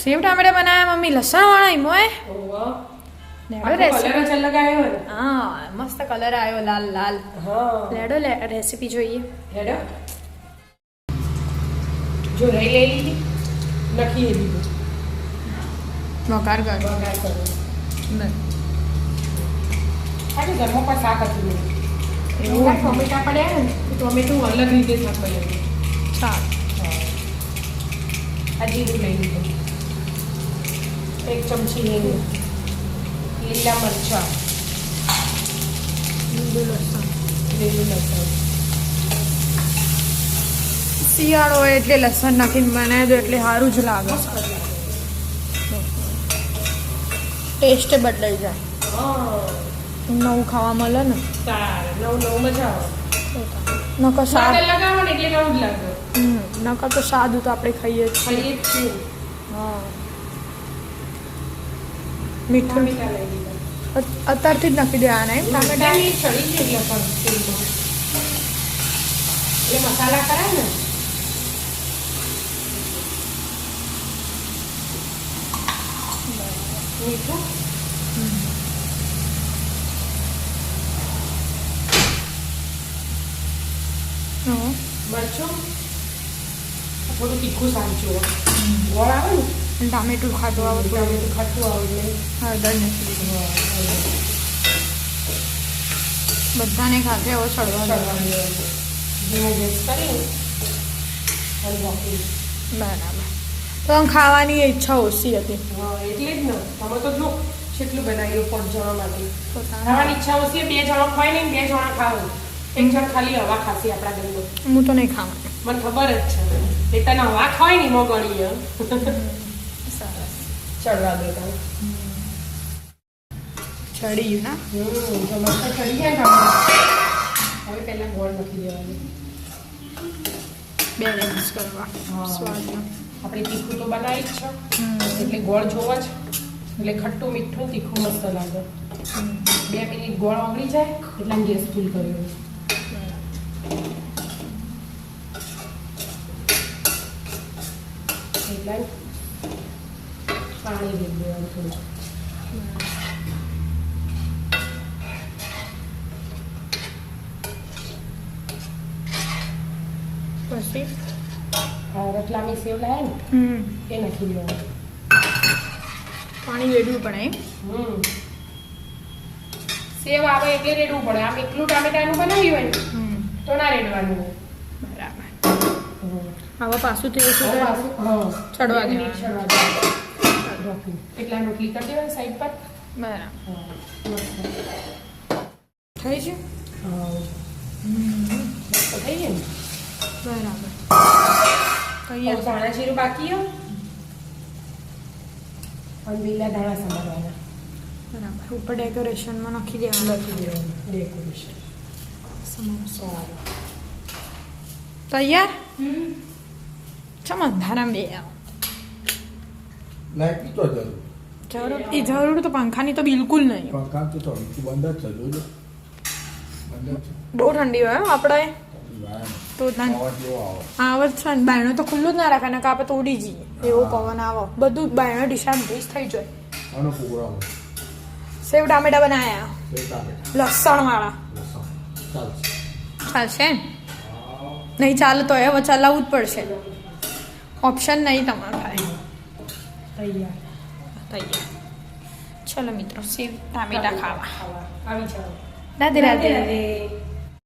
સેવ ટામેટા બનાવ્યા મમ્મી લસણ વાળા ઈમો એ લેડો હા મસ્ત કલર આવ્યો લાલ લાલ. હા. લેડો લે રેસીપી જોઈએ. હેડો જો રહી લઈ લીધી નખી દીધું. વઘાર કર. વઘાર કરો. આજે ઘરમાં પણ શાક હતું એવું? ટોમેટા પડ્યા ને ટોમેટું અલગ રીતે શાક બનાવ્યું ચાલ. આ જીરું લઈ લીધું. એક ચમચી હિંગ લીલા મરચાં. લીલું લસણ. લીલું લસણ. શિયાળો હોય એટલે લસણ નાખીને બનાવી દો એટલે સારું જ લાગે. ટેસ્ટ બદલાઈ જાય. નવું ખાવા મળે ને. નવું નવું મજા આવે. નકર સાદું લગાવો ને એટલે નવું જ લાગે. નકર તો સાદું તો આપણે ખાઈએ જ ખાઈએ જ છીએ. હા. મીઠું ટમેટા લઈ લીધા અત- અત્યારથી જ નાખી દેવાના એમ ટામેટા ટમેટાની ચડી ગઈ એટલે પણ તેલમાં. એટલે મસાલા કરાય ને મીઠું હા મરચું થોડું તીખું સાંચું ગોળ આવે ને અને ટામેટું ખાતું આવડતું ટામેટું ખાતું આવડે હા હળદર નાખી બધાને ખાતે હવે ચડવા દેવાનું. ધીમો ગેસ કરી અને બાકી. બરાબર. તો આમ ખાવાની ઈચ્છા ઓછી હતી. એટલે જ ને. તમે તો જો કેટલું બનાવ્યું પાંચ જણા માટે. ખાવાની ઈચ્છા ઓછી બે જણા ખાય નહીં બે જણા ખાવું. એક જણ ખાલી હવા ખાશી આપણા ઘરમાં હું તો નહીં ખાવા મને ખબર જ છે. એ તને હવા ખાય નહીં મો ગણીએ સરસ ચડવા દેતા ચડી ગયું ના હમ તો મસ્ત ચડી જાય ને હવે પહેલા ગોળ નાખી દેવાનું બેલેન્સ કરવા હા. સ્વાદમાં. આપણે તીખું તો બનાવી જ છે. એટલે ગોળ જોવો જ. એટલે ખટ્ટું મીઠું તીખું મસ્ત લાગે. બે મિનિટ ગોળ ઓગળી જાય એટલે ગેસ ફૂલ કર્યો એટલે પાણી લઈ દેવાનું થોડું પછી? રતલામી સેવ લાયા ને એ નાખી દેવાનું પાણી વેડવું પડે એમ? હમ. સેવ આવે એટલે રેડવું પડે. આમ એકલું ટામેટાનું બનાવ્યું હોય તો ના રેડવાનું. બરાબર. હવે પાછું હા. ચડવા દેવાનું. રોટલી. એટલા રોટલી કરી દેવાની સાઈડ પર? બરાબર. થઈ છે થઈ ગયું. બરાબર. તૈયાર. ધાણા જીરું બાકી. અને લીલા ધાણા સમારવાના. બરાબર. ઉપર ડેકોરેશનમાં નાખી દેવાનું. લખી દેવાનું. ડેકોરેશન તૈયાર? ચમ ધારા બે આવો. લાઈટ તો જરૂર જરૂર એ જરૂર તો પંખાની તો બિલકુલ નહીં. પંખા તો તો બંધ જ છે બહુ ઠંડી હોય આપણે તો ના અવાજ જેવો આવો. છે ને. બાયણું તો ખુલ્લું જ ના રાખે ને કાપે તો ઉડી જઈએ. એવો પવન આવો. બધું બાયણો ડિશામ ભેજ થઈ જાય. આનો પૂરા સેવ ટામેટા બનાયા. લસણ. વાળા ચાલશે નહીં ચાલે તો એ ચલાવવું જ પડશે. ઓપ્શન નહીં તમારે. ખાય તૈયાર તૈયાર ચલો મિત્રો સેવ ટામેટા ખાવા ખાવા